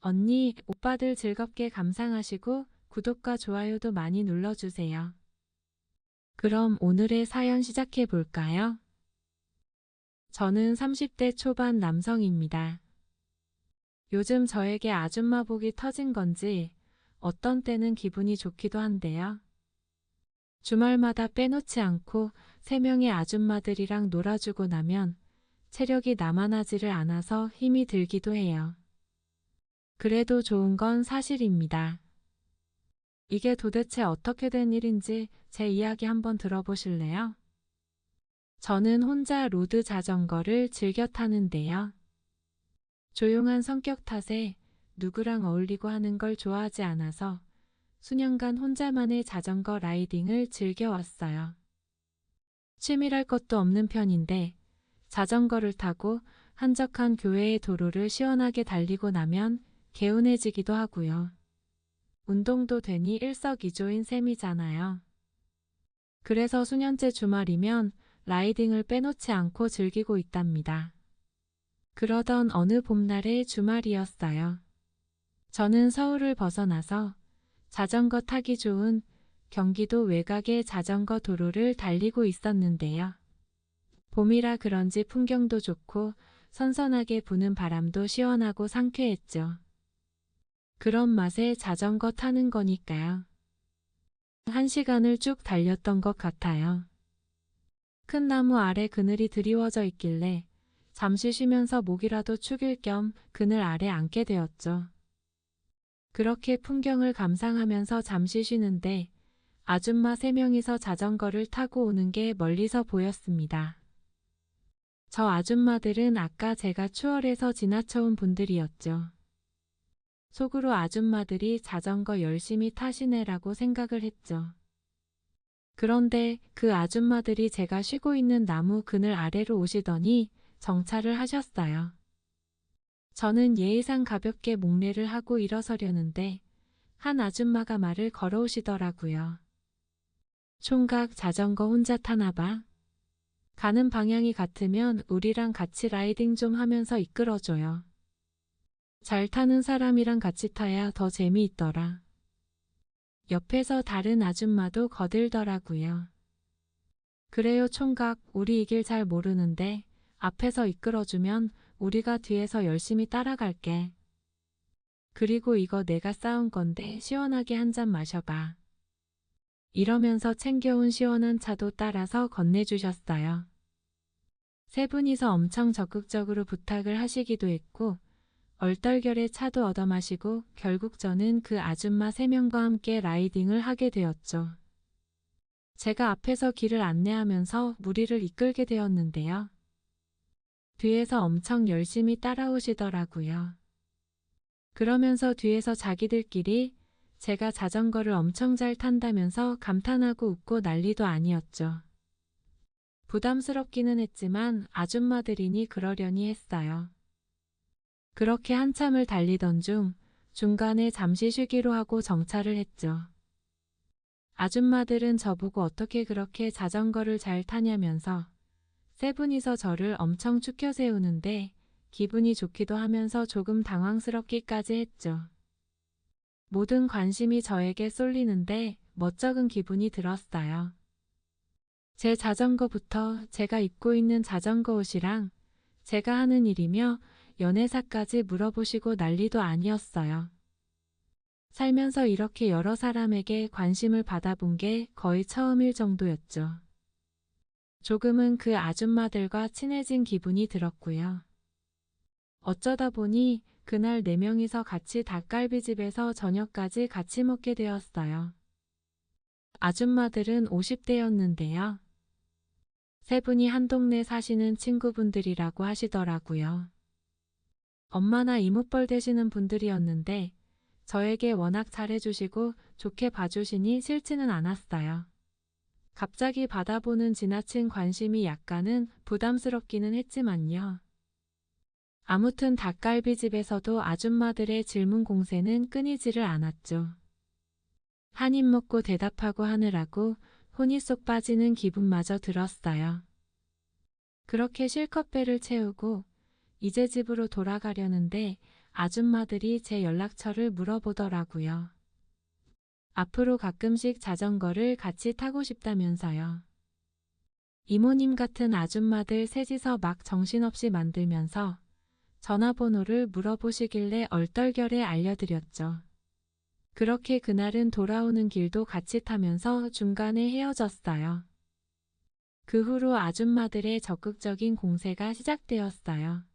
언니, 오빠들 즐겁게 감상하시고 구독과 좋아요도 많이 눌러주세요. 그럼 오늘의 사연 시작해 볼까요? 저는 30대 초반 남성입니다. 요즘 저에게 아줌마 복이 터진 건지 어떤 때는 기분이 좋기도 한데요. 주말마다 빼놓지 않고 세 명의 아줌마들이랑 놀아주고 나면 체력이 남아나지를 않아서 힘이 들기도 해요. 그래도 좋은 건 사실입니다. 이게 도대체 어떻게 된 일인지 제 이야기 한번 들어보실래요? 저는 혼자 로드 자전거를 즐겨 타는데요. 조용한 성격 탓에 누구랑 어울리고 하는 걸 좋아하지 않아서 수년간 혼자만의 자전거 라이딩을 즐겨왔어요. 취미랄 것도 없는 편인데 자전거를 타고 한적한 교외의 도로를 시원하게 달리고 나면 개운해지기도 하고요. 운동도 되니 일석이조인 셈이잖아요. 그래서 수년째 주말이면 라이딩을 빼놓지 않고 즐기고 있답니다. 그러던 어느 봄날의 주말이었어요. 저는 서울을 벗어나서 자전거 타기 좋은 경기도 외곽의 자전거 도로를 달리고 있었는데요. 봄이라 그런지 풍경도 좋고 선선하게 부는 바람도 시원하고 상쾌했죠. 그런 맛에 자전거 타는 거니까요. 한 시간을 쭉 달렸던 것 같아요. 큰 나무 아래 그늘이 드리워져 있길래 잠시 쉬면서 목이라도 축일 겸 그늘 아래 앉게 되었죠. 그렇게 풍경을 감상하면서 잠시 쉬는데 아줌마 세 명이서 자전거를 타고 오는 게 멀리서 보였습니다. 저 아줌마들은 아까 제가 추월해서 지나쳐온 분들이었죠. 속으로 아줌마들이 자전거 열심히 타시네라고 생각을 했죠. 그런데 그 아줌마들이 제가 쉬고 있는 나무 그늘 아래로 오시더니 정차를 하셨어요. 저는 예의상 가볍게 목례를 하고 일어서려는데 한 아줌마가 말을 걸어오시더라고요. 총각 자전거 혼자 타나 봐. 가는 방향이 같으면 우리랑 같이 라이딩 좀 하면서 이끌어줘요. 잘 타는 사람이랑 같이 타야 더 재미있더라. 옆에서 다른 아줌마도 거들더라고요. 그래요 총각 우리 이 길 잘 모르는데 앞에서 이끌어주면 우리가 뒤에서 열심히 따라갈게. 그리고 이거 내가 싸운 건데 시원하게 한 잔 마셔봐. 이러면서 챙겨온 시원한 차도 따라서 건네주셨어요. 세 분이서 엄청 적극적으로 부탁을 하시기도 했고 얼떨결에 차도 얻어 마시고 결국 저는 그 아줌마 세 명과 함께 라이딩을 하게 되었죠. 제가 앞에서 길을 안내하면서 무리를 이끌게 되었는데요. 뒤에서 엄청 열심히 따라오시더라고요. 그러면서 뒤에서 자기들끼리 제가 자전거를 엄청 잘 탄다면서 감탄하고 웃고 난리도 아니었죠. 부담스럽기는 했지만 아줌마들이니 그러려니 했어요. 그렇게 한참을 달리던 중 중간에 잠시 쉬기로 하고 정차를 했죠. 아줌마들은 저보고 어떻게 그렇게 자전거를 잘 타냐면서 세 분이서 저를 엄청 축혀 세우는데 기분이 좋기도 하면서 조금 당황스럽기까지 했죠. 모든 관심이 저에게 쏠리는데 멋쩍은 기분이 들었어요. 제 자전거부터 제가 입고 있는 자전거 옷이랑 제가 하는 일이며 연애사까지 물어보시고 난리도 아니었어요. 살면서 이렇게 여러 사람에게 관심을 받아본 게 거의 처음일 정도였죠. 조금은 그 아줌마들과 친해진 기분이 들었고요. 어쩌다 보니 그날 네 명이서 같이 닭갈비집에서 저녁까지 같이 먹게 되었어요. 아줌마들은 50대였는데요. 세 분이 한 동네 사시는 친구분들이라고 하시더라고요. 엄마나 이모뻘 되시는 분들이었는데 저에게 워낙 잘해주시고 좋게 봐주시니 싫지는 않았어요. 갑자기 받아보는 지나친 관심이 약간은 부담스럽기는 했지만요. 아무튼 닭갈비집에서도 아줌마들의 질문 공세는 끊이지를 않았죠. 한 입 먹고 대답하고 하느라고 혼이 쏙 빠지는 기분마저 들었어요. 그렇게 실컷 배를 채우고 이제 집으로 돌아가려는데 아줌마들이 제 연락처를 물어보더라고요. 앞으로 가끔씩 자전거를 같이 타고 싶다면서요. 이모님 같은 아줌마들 셋이서 막 정신없이 만들면서 전화번호를 물어보시길래 얼떨결에 알려드렸죠. 그렇게 그날은 돌아오는 길도 같이 타면서 중간에 헤어졌어요. 그 후로 아줌마들의 적극적인 공세가 시작되었어요.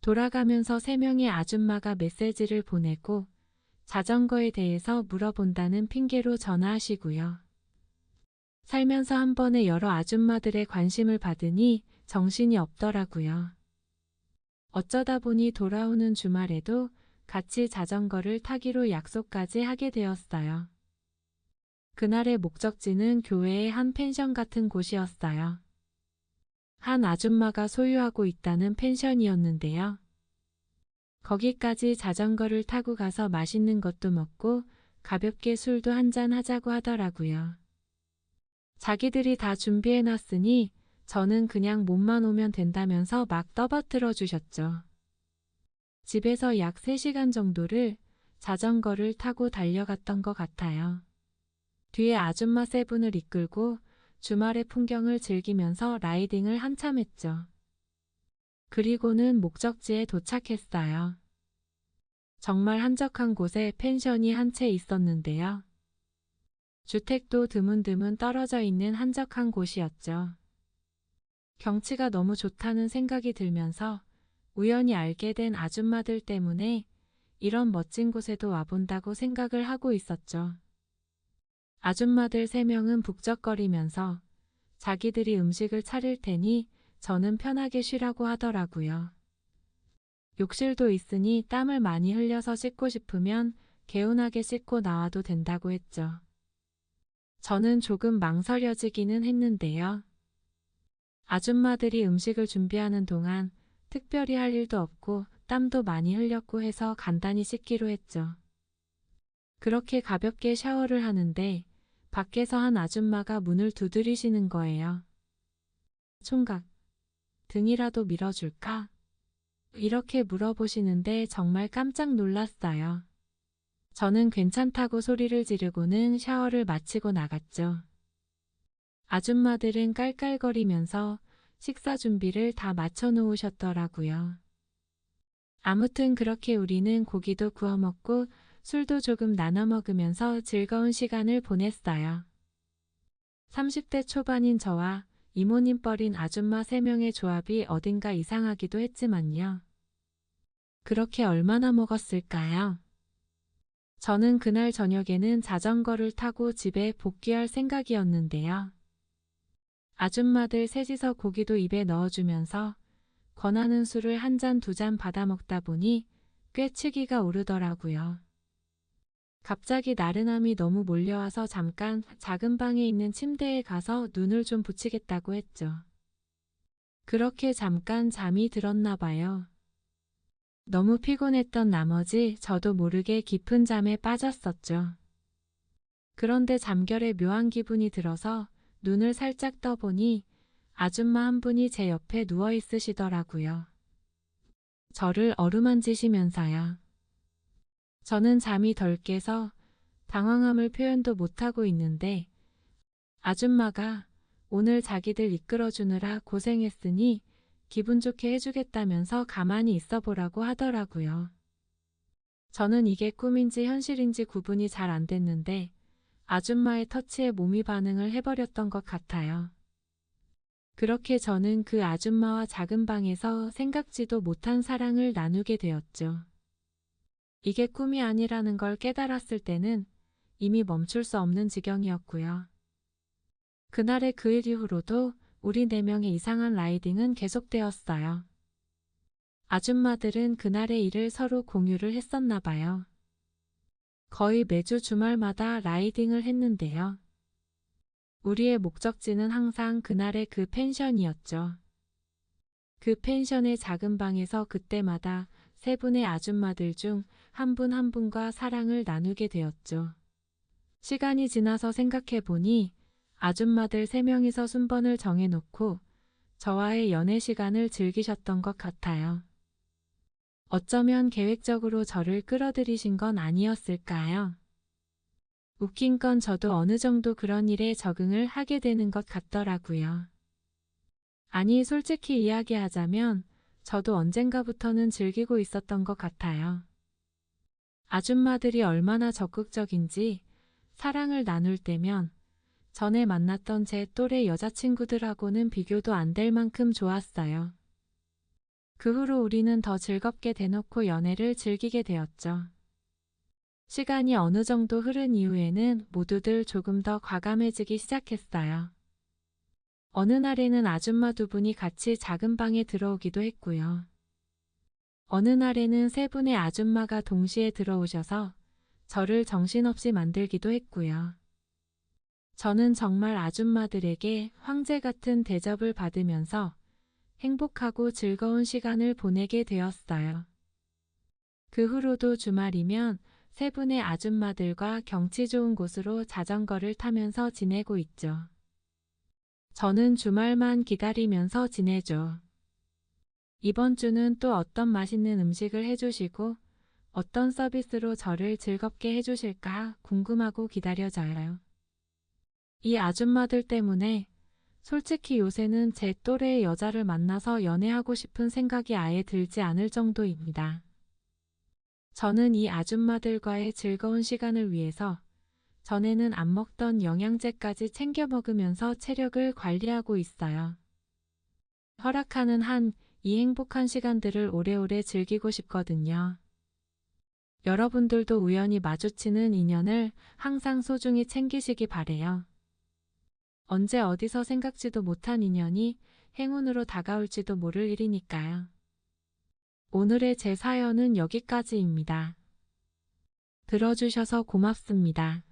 돌아가면서 세 명의 아줌마가 메시지를 보내고 자전거에 대해서 물어본다는 핑계로 전화하시고요. 살면서 한 번에 여러 아줌마들의 관심을 받으니 정신이 없더라고요. 어쩌다 보니 돌아오는 주말에도 같이 자전거를 타기로 약속까지 하게 되었어요. 그날의 목적지는 교회의 한 펜션 같은 곳이었어요. 한 아줌마가 소유하고 있다는 펜션이었는데요. 거기까지 자전거를 타고 가서 맛있는 것도 먹고 가볍게 술도 한잔 하자고 하더라고요. 자기들이 다 준비해 놨으니 저는 그냥 몸만 오면 된다면서 막 떠받들어 주셨죠. 집에서 약 3시간 정도를 자전거를 타고 달려갔던 것 같아요. 뒤에 아줌마 세 분을 이끌고 주말의 풍경을 즐기면서 라이딩을 한참 했죠. 그리고는 목적지에 도착했어요. 정말 한적한 곳에 펜션이 한 채 있었는데요. 주택도 드문드문 떨어져 있는 한적한 곳이었죠. 경치가 너무 좋다는 생각이 들면서 우연히 알게 된 아줌마들 때문에 이런 멋진 곳에도 와본다고 생각을 하고 있었죠. 아줌마들 세 명은 북적거리면서 자기들이 음식을 차릴 테니 저는 편하게 쉬라고 하더라고요. 욕실도 있으니 땀을 많이 흘려서 씻고 싶으면 개운하게 씻고 나와도 된다고 했죠. 저는 조금 망설여지기는 했는데요. 아줌마들이 음식을 준비하는 동안 특별히 할 일도 없고 땀도 많이 흘렸고 해서 간단히 씻기로 했죠. 그렇게 가볍게 샤워를 하는데 밖에서 한 아줌마가 문을 두드리시는 거예요. 총각, 등이라도 밀어줄까? 이렇게 물어보시는데 정말 깜짝 놀랐어요. 저는 괜찮다고 소리를 지르고는 샤워를 마치고 나갔죠. 아줌마들은 깔깔거리면서 식사 준비를 다 마쳐 놓으셨더라고요. 아무튼 그렇게 우리는 고기도 구워 먹고 술도 조금 나눠 먹으면서 즐거운 시간을 보냈어요. 30대 초반인 저와 이모님 뻘인 아줌마 3명의 조합이 어딘가 이상하기도 했지만요. 그렇게 얼마나 먹었을까요? 저는 그날 저녁에는 자전거를 타고 집에 복귀할 생각이었는데요. 아줌마들 셋이서 고기도 입에 넣어주면서 권하는 술을 한 잔 두잔 받아 먹다 보니 꽤 치기가 오르더라고요. 갑자기 나른함이 너무 몰려와서 잠깐 작은 방에 있는 침대에 가서 눈을 좀 붙이겠다고 했죠. 그렇게 잠깐 잠이 들었나 봐요. 너무 피곤했던 나머지 저도 모르게 깊은 잠에 빠졌었죠. 그런데 잠결에 묘한 기분이 들어서 눈을 살짝 떠보니 아줌마 한 분이 제 옆에 누워 있으시더라고요. 저를 어루만지시면서요. 저는 잠이 덜 깨서 당황함을 표현도 못하고 있는데 아줌마가 오늘 자기들 이끌어주느라 고생했으니 기분 좋게 해주겠다면서 가만히 있어 보라고 하더라고요. 저는 이게 꿈인지 현실인지 구분이 잘 안 됐는데 아줌마의 터치에 몸이 반응을 해버렸던 것 같아요. 그렇게 저는 그 아줌마와 작은 방에서 생각지도 못한 사랑을 나누게 되었죠. 이게 꿈이 아니라는 걸 깨달았을 때는 이미 멈출 수 없는 지경이었고요. 그날의 그 일 이후로도 우리 네 명의 이상한 라이딩은 계속되었어요. 아줌마들은 그날의 일을 서로 공유를 했었나 봐요. 거의 매주 주말마다 라이딩을 했는데요. 우리의 목적지는 항상 그날의 그 펜션이었죠. 그 펜션의 작은 방에서 그때마다 세 분의 아줌마들 중 한분한 분과 사랑을 나누게 되었죠. 시간이 지나서 생각해 보니 아줌마들 세 명이서 순번을 정해놓고 저와의 연애 시간을 즐기셨던 것 같아요. 어쩌면 계획적으로 저를 끌어들이신 건 아니었을까요? 웃긴 건 저도 어느 정도 그런 일에 적응을 하게 되는 것 같더라고요. 아니, 솔직히 이야기하자면 저도 언젠가부터는 즐기고 있었던 것 같아요. 아줌마들이 얼마나 적극적인지 사랑을 나눌 때면 전에 만났던 제 또래 여자친구들하고는 비교도 안 될 만큼 좋았어요. 그 후로 우리는 더 즐겁게 대놓고 연애를 즐기게 되었죠. 시간이 어느 정도 흐른 이후에는 모두들 조금 더 과감해지기 시작했어요. 어느 날에는 아줌마 두 분이 같이 작은 방에 들어오기도 했고요. 어느 날에는 세 분의 아줌마가 동시에 들어오셔서 저를 정신없이 만들기도 했고요. 저는 정말 아줌마들에게 황제 같은 대접을 받으면서 행복하고 즐거운 시간을 보내게 되었어요. 그 후로도 주말이면 세 분의 아줌마들과 경치 좋은 곳으로 자전거를 타면서 지내고 있죠. 저는 주말만 기다리면서 지내죠. 이번 주는 또 어떤 맛있는 음식을 해주시고 어떤 서비스로 저를 즐겁게 해주실까 궁금하고 기다려져요. 이 아줌마들 때문에 솔직히 요새는 제 또래의 여자를 만나서 연애하고 싶은 생각이 아예 들지 않을 정도입니다. 저는 이 아줌마들과의 즐거운 시간을 위해서 전에는 안 먹던 영양제까지 챙겨 먹으면서 체력을 관리하고 있어요. 허락하는 한 이 행복한 시간들을 오래오래 즐기고 싶거든요. 여러분들도 우연히 마주치는 인연을 항상 소중히 챙기시기 바래요. 언제 어디서 생각지도 못한 인연이 행운으로 다가올지도 모를 일이니까요. 오늘의 제 사연은 여기까지입니다. 들어주셔서 고맙습니다.